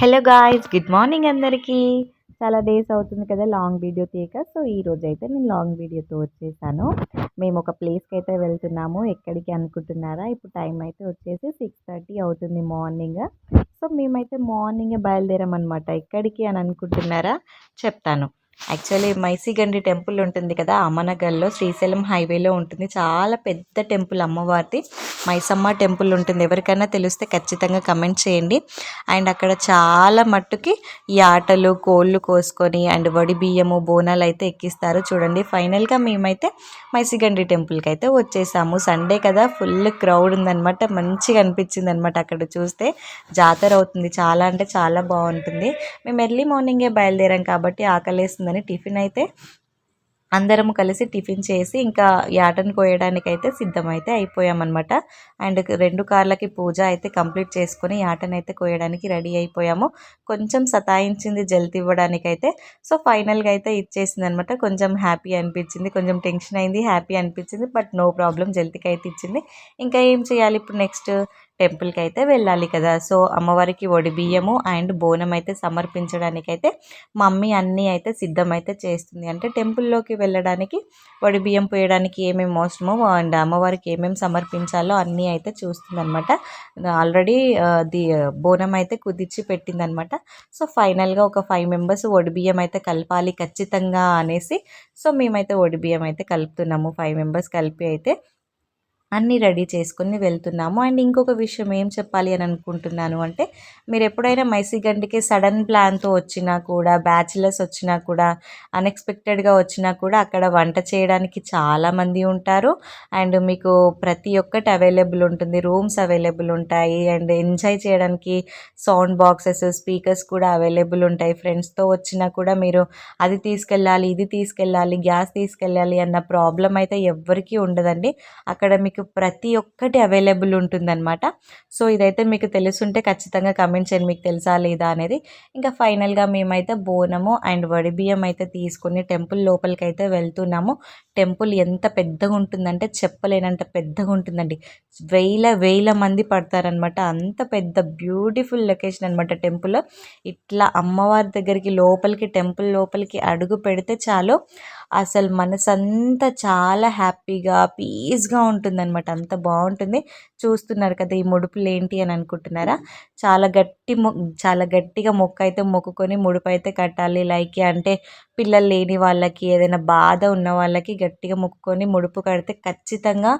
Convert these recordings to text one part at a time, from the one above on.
Hello guys good morning అందరికీ. చాలా days అవుతుంది కదా లాంగ్ వీడియో తీయక సో ఈ రోజు అయితే నేను లాంగ్ వీడియోతో వచ్చేసాను మేము ఒక ప్లేస్కి అయితే వెళ్తున్నాము ఎక్కడికి అనుకుంటున్నారా? ఇప్పుడు టైం అయితే వచ్చేసి సిక్స్ థర్టీ అవుతుంది మార్నింగ్ సో మేమైతే మార్నింగే బయలుదేరామన్నమాట. ఎక్కడికి అని అనుకుంటున్నారా? చెప్తాను. యాక్చువల్లీ మైసిగండి టెంపుల్ ఉంటుంది కదా అమనగల్లో శ్రీశైలం హైవేలో ఉంటుంది. చాలా పెద్ద టెంపుల్ అమ్మవారిది. మైసమ్మ టెంపుల్ ఉంటుంది. ఎవరికైనా తెలిస్తే ఖచ్చితంగా కమెంట్ చేయండి. అండ్ అక్కడ చాలా మట్టుకి ఈ ఆటలు కోళ్ళు కోసుకొని అండ్ వడి బియ్యము బోనాలు అయితే ఎక్కిస్తారు. చూడండి ఫైనల్గా మేమైతే మైసిగండి టెంపుల్కి అయితే వచ్చేసాము. సండే కదా ఫుల్ క్రౌడ్ ఉందనమాట మంచిగా అనిపించింది అనమాట అక్కడ చూస్తే. జాతర అవుతుంది. చాలా అంటే చాలా బాగుంటుంది. మేము ఎర్లీ మార్నింగే బయలుదేరాం కాబట్టి ఆకలేస్తుంది ఉందని టిఫిన్ అయితే అందరము కలిసి టిఫిన్ చేసి ఇంకా యాటను కోయడానికైతే సిద్ధమైతే అయిపోయామన్నమాట. అండ్ రెండు కార్లకి పూజ అయితే కంప్లీట్ చేసుకొని యాటను అయితే కోయడానికి రెడీ అయిపోయాము. కొంచెం సతాయించింది జల్ది ఇవ్వడానికైతే. సో ఫైనల్గా అయితే ఇచ్చేసింది అనమాట కొంచెం హ్యాపీ అనిపించింది కొంచెం టెన్షన్ అయింది హ్యాపీ అనిపించింది బట్ నో ప్రాబ్లం జల్దికి అయితే ఇచ్చింది. ఇంకా ఏం చేయాలి ఇప్పుడు నెక్స్ట్? టెంపుల్కి అయితే వెళ్ళాలి కదా. సో అమ్మవారికి వడి బియ్యము అండ్ బోనం అయితే సమర్పించడానికి అయితే మమ్మీ అన్నీ అయితే సిద్ధమైతే చేస్తుంది. అంటే టెంపుల్లోకి వెళ్ళడానికి వడి బియ్యం పోయడానికి ఏమేమి అవసరమో అండ్ అమ్మవారికి ఏమేమి సమర్పించాలో అన్నీ అయితే చూస్తుంది అనమాట ఆల్రెడీ ది బోనం అయితే కుదిర్చి పెట్టిందనమాట సో ఫైనల్గా ఒక ఫైవ్ మెంబర్స్ వడి బియ్యం అయితే కలపాలి ఖచ్చితంగా అనేసి సో మేమైతే వడి బియ్యం అయితే కలుపుతున్నాము. ఫైవ్ మెంబర్స్ కలిపి అయితే అన్నీ రెడీ చేసుకుని వెళ్తున్నాము. అండ్ ఇంకొక విషయం ఏం చెప్పాలి అని అనుకుంటున్నాను అంటే మీరు ఎప్పుడైనా మైసిగండికి సడన్ ప్లాన్తో వచ్చినా కూడా బ్యాచిలర్స్ వచ్చినా కూడా అన్ఎక్స్పెక్టెడ్గా వచ్చినా కూడా అక్కడ వంట చేయడానికి చాలామంది ఉంటారు. అండ్ మీకు ప్రతి ఒక్కటి అవైలబుల్ ఉంటుంది. రూమ్స్ అవైలబుల్ ఉంటాయి. అండ్ ఎంజాయ్ చేయడానికి సౌండ్ బాక్సెస్ స్పీకర్స్ కూడా అవైలబుల్ ఉంటాయి. ఫ్రెండ్స్తో వచ్చినా కూడా మీరు అది తీసుకెళ్ళాలి ఇది తీసుకెళ్ళాలి గ్యాస్ తీసుకెళ్ళాలి అన్న ప్రాబ్లం అయితే ఎవ్వరికీ ఉండదండి. అక్కడ మీకు మీకు ప్రతి ఒక్కటి అవైలబుల్ ఉంటుందన్నమాట. సో ఇదైతే మీకు తెలుసుంటే ఖచ్చితంగా కమెంట్ చేయండి. మీకు తెలుసా లేదా అనేది. ఇంకా ఫైనల్గా మేమైతే బోనము అండ్ వడి బియ్యం అయితే తీసుకుని టెంపుల్ లోపలికి అయితే వెళ్తున్నాము. టెంపుల్ ఎంత పెద్దగా ఉంటుందంటే చెప్పలేనంత పెద్దగా ఉంటుందండి. వేల వేల మంది పడతారనమాట అంత పెద్ద బ్యూటిఫుల్ లొకేషన్ అనమాట టెంపుల్. ఇట్లా అమ్మవారి దగ్గరికి లోపలికి టెంపుల్ లోపలికి అడుగు పెడితే చాలు. అసలు మనసంతా చాలా హ్యాపీగా పీస్గా ఉంటుందన్నమాట. అంత బాగుంటుంది. చూస్తున్నారు కదా ఈ ముడుపులు ఏంటి అని అనుకుంటున్నారా? చాలా గట్టి మొ చాలా గట్టిగా మొక్క అయితే మొక్కుకొని ముడుపు అయితే కట్టాలి. లైక్ అంటే పిల్లలు లేని వాళ్ళకి ఏదైనా బాధ ఉన్న వాళ్ళకి గట్టిగా మొక్కుకొని ముడుపు కడితే ఖచ్చితంగా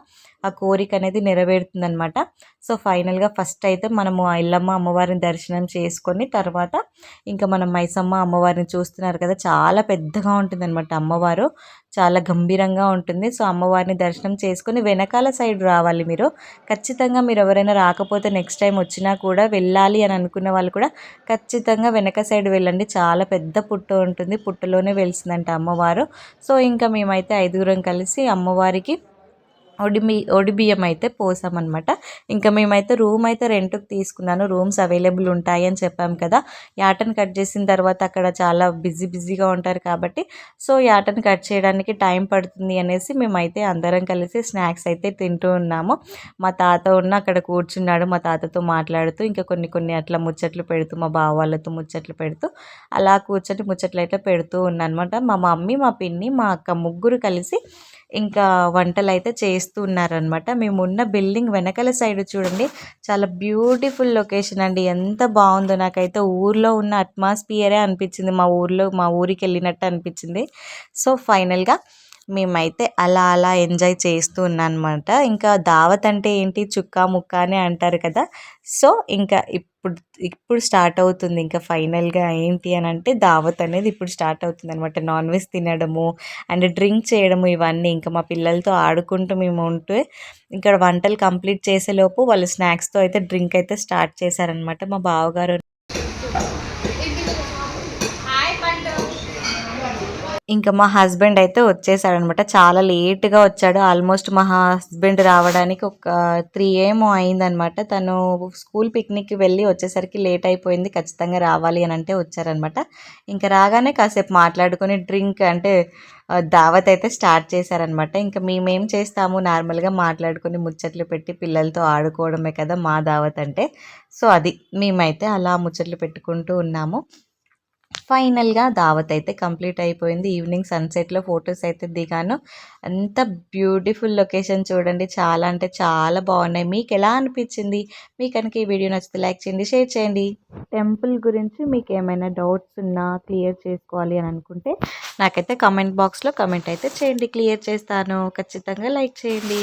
ఆ కోరిక అనేది నెరవేరుతుందనమాట సో ఫైనల్గా ఫస్ట్ అయితే మనము ఆ ఇల్లమ్మ అమ్మవారిని దర్శనం చేసుకొని తర్వాత ఇంకా మనం మైసమ్మ అమ్మవారిని చూస్తున్నారు కదా చాలా పెద్దగా ఉంటుందన్నమాట అమ్మవారు. ఉంటారు చాలా గంభీరంగా ఉంటుంది. సో అమ్మవారిని దర్శనం చేసుకుని వెనకాల సైడ్ రావాలి మీరు. ఖచ్చితంగా మీరు ఎవరైనా రాకపోతే నెక్స్ట్ టైం వచ్చినా కూడా వెళ్ళాలి అని అనుకున్న వాళ్ళు కూడా ఖచ్చితంగా వెనక సైడ్ వెళ్ళండి. చాలా పెద్ద పుట్టు ఉంటుంది. పుట్టలోనే వెలిసిందంట అమ్మవారు. సో ఇంకా మేమైతే ఐదుగురం కలిసి అమ్మవారికి ఒడిబి ఒడిబియ్యం అయితే పోసామన్నమాట. ఇంకా మేమైతే రూమ్ అయితే రెంట్కి తీసుకున్నాను. రూమ్స్ అవైలబుల్ ఉంటాయి అని చెప్పాం కదా. యాటను కట్ చేసిన తర్వాత అక్కడ చాలా బిజీ బిజీగా ఉంటారు కాబట్టి సో యాటను కట్ చేయడానికి టైం పడుతుంది అనేసి మేమైతే అందరం కలిసి స్నాక్స్ అయితే తింటూ ఉన్నాము. మా తాత ఉన్న అక్కడ కూర్చున్నాడు. మా తాతతో మాట్లాడుతూ ఇంకా కొన్ని కొన్ని అట్లా ముచ్చట్లు పెడుతూ మా బావ వాళ్ళతో ముచ్చట్లు పెడుతూ అలా కూర్చొని ముచ్చట్లు అయితే పెడుతూ ఉన్నానమాట మా మమ్మీ మా పిన్ని మా అక్క ముగ్గురు కలిసి ఇంకా వంటలు అయితే చేస్తూ ఉన్నారనమాట మేము ఉన్న బిల్డింగ్ వెనకల సైడ్ చూడండి. చాలా బ్యూటిఫుల్ లొకేషన్ అండి. ఎంత బాగుందో నాకైతే ఊర్లో ఉన్న అట్మాస్ఫియరే అనిపించింది. మా ఊర్లో మా ఊరికి వెళ్ళినట్టు అనిపించింది. సో ఫైనల్గా మేమైతే అలా అలా ఎంజాయ్ చేస్తూ ఉన్నానమాట. ఇంకా దావత్ అంటే ఏంటి? చుక్కా ముక్క అని అంటారు కదా. సో ఇంకా ఇప్పుడు ఇప్పుడు స్టార్ట్ అవుతుంది. ఇంకా ఫైనల్గా ఏంటి అని అంటే దావత్ అనేది ఇప్పుడు స్టార్ట్ అవుతుంది అనమాట నాన్ వెజ్ తినడము అండ్ డ్రింక్ చేయడము ఇవన్నీ ఇంకా మా పిల్లలతో ఆడుకుంటూ మేము ఉంటే ఇక్కడ వంటలు కంప్లీట్ చేసేలోపు వాళ్ళు స్నాక్స్తో అయితే డ్రింక్ అయితే స్టార్ట్ చేశారనమాట మా బావగారు ఇంకా మా హస్బెండ్ అయితే వచ్చేసాడనమాట. చాలా లేట్గా వచ్చాడు. ఆల్మోస్ట్ మా హస్బెండ్ రావడానికి ఒక త్రీ ఏమో అయిందనమాట. తను స్కూల్ పిక్నిక్కి వెళ్ళి వచ్చేసరికి లేట్ అయిపోయింది. ఖచ్చితంగా రావాలి అని అంటే వచ్చారనమాట. ఇంకా రాగానే కాసేపు మాట్లాడుకొని డ్రింక్ అంటే దావత్ అయితే స్టార్ట్ చేశారనమాట. ఇంకా మేమేం చేస్తాము? నార్మల్గా మాట్లాడుకొని ముచ్చట్లు పెట్టి పిల్లలతో ఆడుకోవడమే కదా మా దావత్ అంటే. సో అది మేమైతే అలా ముచ్చట్లు పెట్టుకుంటూ ఉన్నాము. ఫైనల్గా దావత్ అయితే కంప్లీట్ అయిపోయింది. ఈవినింగ్ సన్సెట్లో ఫొటోస్ అయితే దిగాను. అంత బ్యూటిఫుల్ లొకేషన్ చూడండి. చాలా అంటే చాలా బాగున్నాయి. మీకు ఎలా అనిపించింది? మీకు కనుక ఈ వీడియో నచ్చితే లైక్ చేయండి షేర్ చేయండి. టెంపుల్ గురించి మీకు ఏమైనా డౌట్స్ ఉన్నా క్లియర్ చేసుకోవాలి అని అనుకుంటే నాకైతే కమెంట్ బాక్స్లో కమెంట్ అయితే చేయండి. క్లియర్ చేస్తాను. ఖచ్చితంగా లైక్ చేయండి.